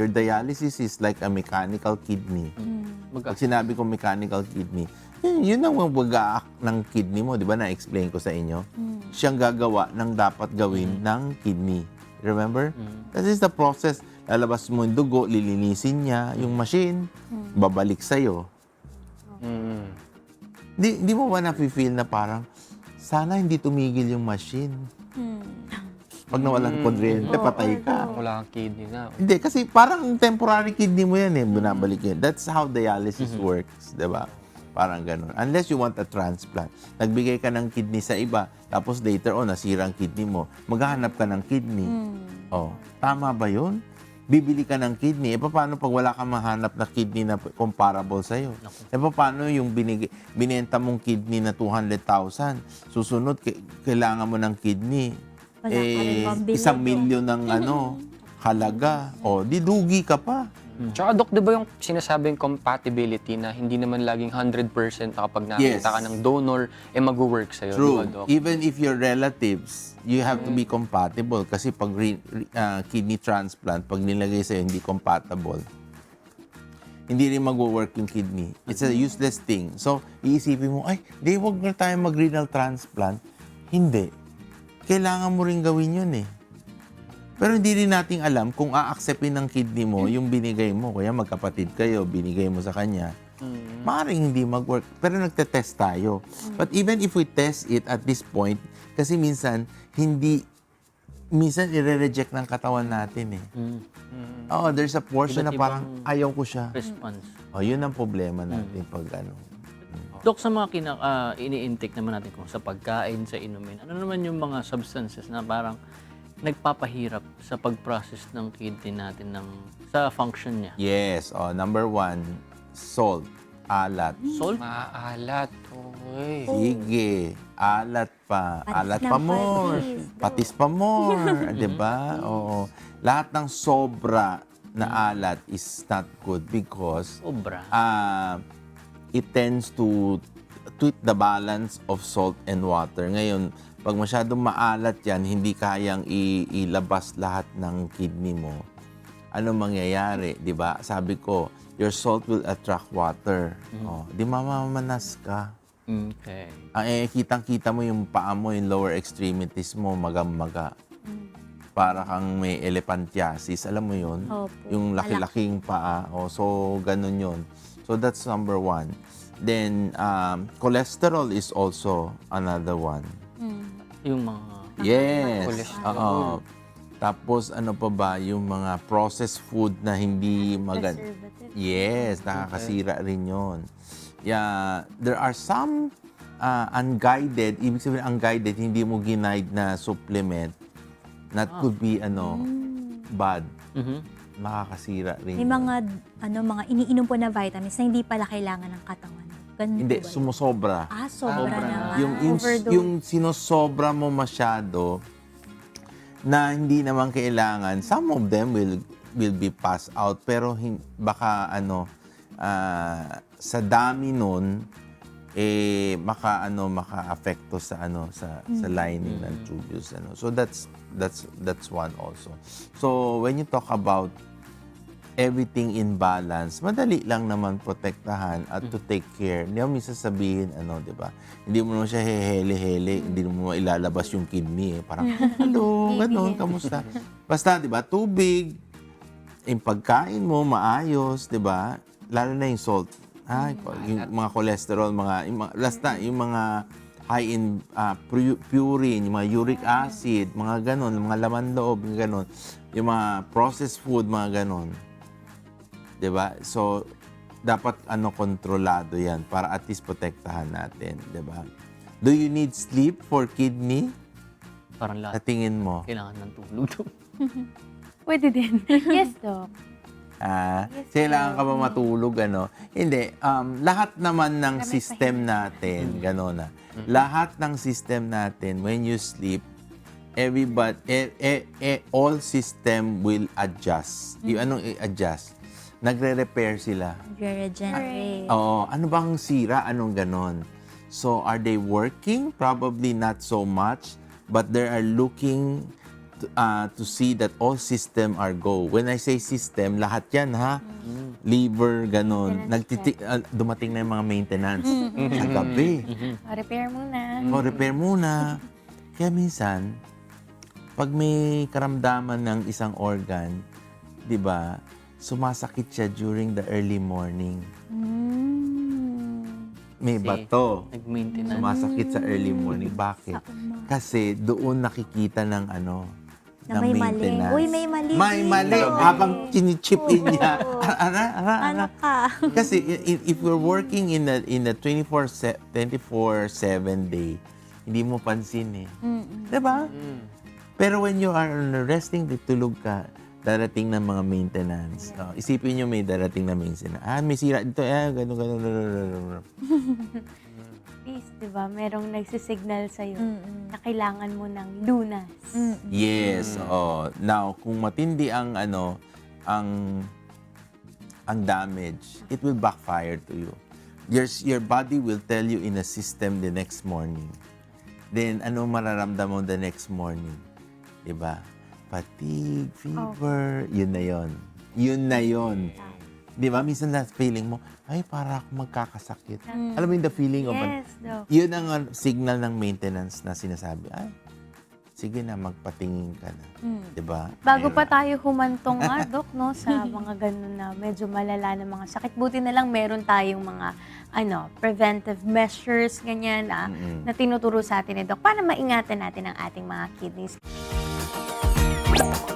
Your dialysis is like a mechanical kidney. Mag- Pag sinabi ko mechanical kidney, yun, yun ang mag ng kidney mo, di ba? Na-explain ko sa inyo. Siyang gagawa ng dapat gawin ng kidney. Remember? That is the process. Lalabas mo yung dugo, lilinisin niya, yung machine, babalik sa'yo. Mm. Di, di mo ba na-feel na parang, sana hindi tumigil yung machine. Pag nawalan kuryente, patay ka. Wala kang kidney na. Hindi, kasi parang temporary kidney mo yan eh, binabalik yun. That's how dialysis works, di ba? Parang ganun. Unless you want a transplant. Nagbigay ka ng kidney sa iba, tapos later on, nasira ang kidney mo, maghahanap ka ng kidney. Oh, tama ba yun? Bibili ka ng kidney. E paano pag wala kang mahanap na kidney na comparable sa'yo? E paano yung binig, binenta mong kidney na 200,000? Susunod, ki- kailangan mo ng kidney. Wala ka rin eh, isang milyon ng ano, halaga. O, di dugi ka pa. Tsaka, Dok, di ba yung sinasabing compatibility na hindi naman laging 100% na kapag nakita Yes. ka ng donor, eh mag-work sa'yo, True. ba, Dok? Even if you're relatives, you have to be compatible. Kasi pag re- re- ah, kidney transplant, pag nilagay sa'yo hindi compatible, hindi rin mag-work yung kidney. It's a useless thing. So, iisipin mo, ay, di, wag na tayo mag-renal transplant. Hindi. Kailangan mo rin gawin yun eh. Pero hindi rin nating alam kung a-acceptin ng kidney mo yung binigay mo. Kaya magkapatid kayo, binigay mo sa kanya. Maaaring hindi mag-work. Pero nagte-test tayo. But even if we test it at this point, kasi minsan, hindi, minsan i-reject ng katawan natin eh. Oo, there's a portion na Iba't parang ayaw ko siya. response. Oh, yun ang problema natin pag ano. Dok, sa mga kina, ah, ini-intake naman natin kung sa pagkain, sa inumin, ano naman yung mga substances na parang nagpapahirap sa pag-process ng kidney natin ng, sa function niya? Yes, oh, number one, salt, alat. Salt? Maalat, oy. Sige, alat pa. Patis alat ng pa more. patis. Patis pa more. 'Di ba? Oo. Lahat ng sobra na alat is not good because Sobra. uh, it tends to tweak the balance of salt and water. Ngayon, pag masyadong maalat yan, hindi kayang ilabas lahat ng kidney mo. Ano mangyayari, di ba? Sabi ko, your salt will attract water. Oh, di mamamanas ka. Okay. Ang eh, kitang-kita mo yung paa mo, yung lower extremities mo, magamaga. Para kang may elephantiasis. Alam mo yun? Opo. Yung laki-laking paa. O, so, ganun yun. So, that's number one. Then, um, cholesterol is also another one. Yung mga... Yes. Cholesterol. Oo. Tapos, ano pa ba? Yung mga processed food na hindi maganda. Preservative. Yes, nakakasira rin yun. Yeah, there are some uh, unguided, ibig sabihin unguided, hindi mo ginaid na supplement that could be ano, bad. Mhm. Makakasira rin. May yun. mga, ano, mga iniinom po na vitamins na hindi pala kailangan ng katawan. Ganun Hindi, po ba sumusobra. Ah, sobra Sobra na. naman. yung, yung, Overdose. yung sinosobra mo masyado na hindi naman kailangan, some of them will will be passed out pero hin- baka ano ah, sa dami nun eh maka ano maka-apekto sa ano sa sa lining ng tubules ano so that's that's that's one also so when you talk about everything in balance, madali lang naman protektahan at to take care. Hindi mo minsan sabihin, ano, di ba? Hindi mo naman siya hehele-hele, hindi mo ilalabas yung kidney. Eh. Parang, hello, ganun, kamusta? Basta, di ba, tubig, yung pagkain mo, maayos, di ba? Lalo na yung salt. Ha? Yung mga cholesterol, mga, yung mga, last na, yung mga high in pu- purine, yung mga uric acid, mga ganon, mga laman loob, mga ganon. Yung mga processed food, mga ganon. 'Di ba? So dapat ano kontrolado 'yan para at least protektahan natin, 'di ba? Do you need sleep for kidney? Parang Sa lahat tingin mo? kailangan ng tulog. Pwede din. yes, Doc. Ah, Yes, kailangan ka ba matulog ano? Hindi, um, lahat naman ng Kami system natin, gano'n na. Lahat ng system natin when you sleep, everybody eh, eh, eh, all system will adjust. Yung anong i-adjust? Nagre-repair sila. Regenerate. Oo. Ano bang sira? Anong ganon? So, are they working? Probably not so much. But they are looking to, uh, to see that all system are go. When I say system, lahat yan ha. Liver, ganun. Nagtiti- uh, dumating na yung mga maintenance sa gabi. O, repair muna. O repair muna. Kaya minsan, pag may karamdaman ng isang organ, di ba, sumasakit siya during the early morning. Mm. May Kasi bato. Nag-maintenance. Sumasakit sa early morning. Bakit? Kasi doon nakikita ng ano, Na ng may mali. Uy, may mali May dito. mali. Habang chinichip in niya. Ara, ara, Ano ara. ka? Kasi i- i- if we're working in a in a 24 se- 24/7 day, hindi mo pansin eh. Mm-mm. 'Di ba? Pero when you are on a resting day, tulog ka, darating ng mga maintenance. Oh, isipin nyo may darating na maintenance. Ah, may sira dito. Ah, ganun, ganun, ganun, ganun, ganun. At least, di ba, merong nagsisignal sa'yo Mm-mm. na kailangan mo ng lunas. Mm-mm. Yes. Oh. Now, kung matindi ang ano, ang ang damage, it will backfire to you. Your, your body will tell you in a system the next morning. Then, ano mararamdaman mo the next morning? 'Di ba? Fatigue, fever, yun na yun. Yun na yun. 'Di ba? Minsan na feeling mo, ay, para ako magkakasakit. Alam mo yung the feeling of, Yes, Doc. yun ang uh, signal ng maintenance na sinasabi, ay, sige na, magpatingin ka na. Mm. 'Di ba? Bago pa tayo humantong nga, Dok, no, sa mga ganun na medyo malala na mga sakit. Buti na lang meron tayong mga ano, preventive measures, ganyan, ah, Mm-mm. na tinuturo sa atin ni Doc para maingatan natin ang ating mga kidneys. Música